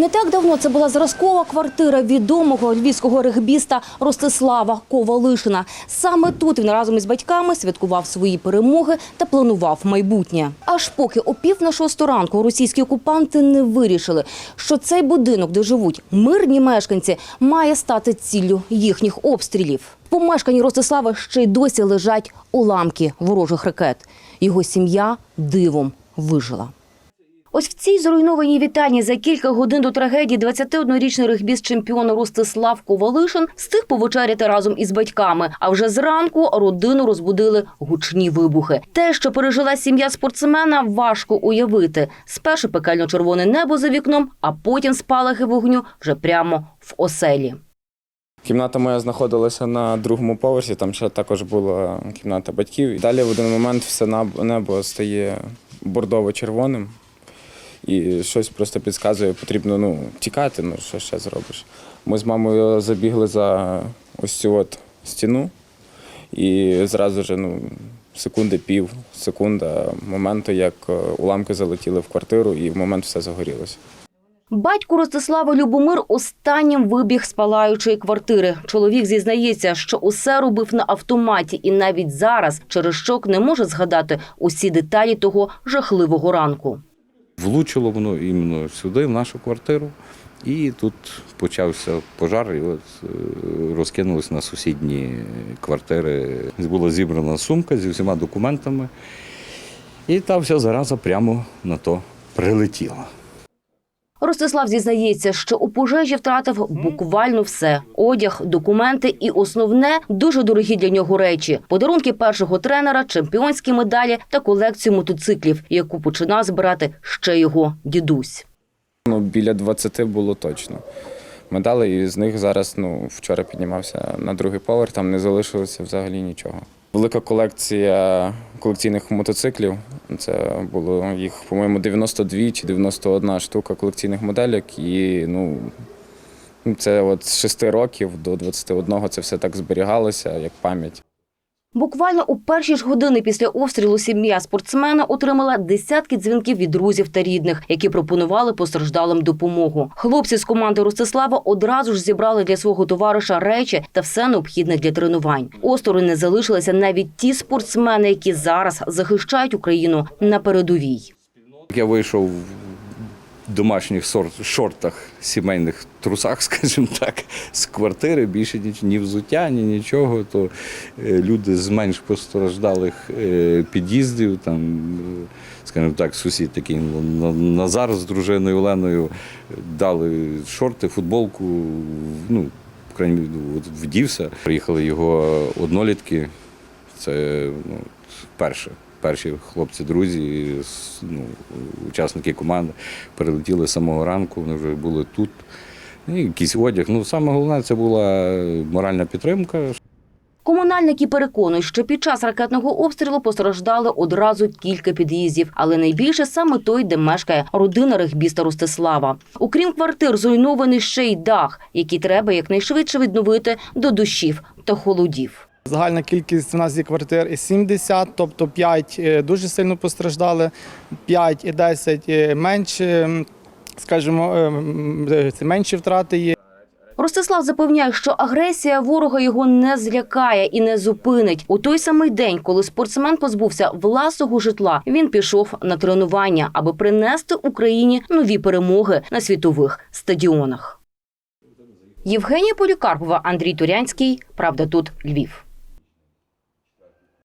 Не так давно це була зразкова квартира відомого львівського регбіста Ростислава Ковалишина. Саме тут він разом із батьками святкував свої перемоги та планував майбутнє. Аж поки о пів на шосту ранку російські окупанти не вирішили, що цей будинок, де живуть мирні мешканці, має стати ціллю їхніх обстрілів. В помешканні Ростислава ще й досі лежать уламки ворожих ракет. Його сім'я дивом вижила. Ось в цій зруйнованій вітальні за кілька годин до трагедії 21-річний регбіст-чемпіон Ростислав Ковалишин встиг повечеряти разом із батьками. А вже зранку родину розбудили гучні вибухи. Те, що пережила сім'я спортсмена, важко уявити. Спершу пекельно-червоне небо за вікном, а потім спалахи вогню вже прямо в оселі. Кімната моя знаходилася на другому поверсі, там ще також була кімната батьків. Далі в один момент все небо стає бордово-червоним. І щось просто підказує, потрібно ну, тікати, ну що ще зробиш. Ми з мамою забігли за ось цю от стіну, і зразу ж ну, секунди, пів, секунда моменту, як е, уламки залетіли в квартиру, і в момент все загорілося. Батько Ростислава Любомир останнім вибіг з палаючої квартири. Чоловік зізнається, що усе робив на автоматі, і навіть зараз через шок не може згадати усі деталі того жахливого ранку. Влучило воно іменно сюди, в нашу квартиру. І тут почався пожар, і от е, розкинулись на сусідні квартири. Була зібрана сумка зі всіма документами, і та вся зараза прямо на то прилетіла. Ростислав зізнається, що у пожежі втратив буквально все: одяг, документи і основне дуже дорогі для нього речі: подарунки першого тренера, чемпіонські медалі та колекцію мотоциклів, яку починав збирати ще його дідусь. Ну, біля 20 було точно. Медалей, і з них зараз ну, вчора піднімався на другий поверх, там не залишилося взагалі нічого. Велика колекція колекційних мотоциклів. Це було їх, по-моєму, 92 чи 91 штука колекційних моделек. І ну, це от з 6 років до 21 це все так зберігалося, як пам'ять. Буквально у перші ж години після обстрілу сім'я спортсмена отримала десятки дзвінків від друзів та рідних, які пропонували постраждалим допомогу. Хлопці з команди Ростислава одразу ж зібрали для свого товариша речі та все необхідне для тренувань. Осторонь не залишилися навіть ті спортсмени, які зараз захищають Україну на передовій. Я вийшов домашніх сор- шортах, сімейних трусах, скажімо так, з квартири, більше ні, ні взуття, ні нічого. То е, люди з менш постраждалих е, під'їздів, там, скажімо так, сусід такий Назар з дружиною Оленою дали шорти, футболку, ну, крайній вдівся. Приїхали його однолітки. Це ну, перше. Перші хлопці, друзі, ну, учасники команди перелетіли з самого ранку, вони вже були тут. І якийсь одяг. Ну, саме головне це була моральна підтримка. Комунальники переконують, що під час ракетного обстрілу постраждали одразу кілька під'їздів, але найбільше саме той, де мешкає родина регбіста Ростислава. Окрім квартир, зруйнований ще й дах, який треба якнайшвидше відновити до дощів та холодів. Загальна кількість у нас є квартир і 70, тобто 5 дуже сильно постраждали, 5 і 10 е, менше, скажімо, е, е, менші втрати є. Ростислав запевняє, що агресія ворога його не злякає і не зупинить. У той самий день, коли спортсмен позбувся власного житла, він пішов на тренування, аби принести Україні нові перемоги на світових стадіонах. Євгенія Полікарпова, Андрій Турянський. Правда, тут Львів.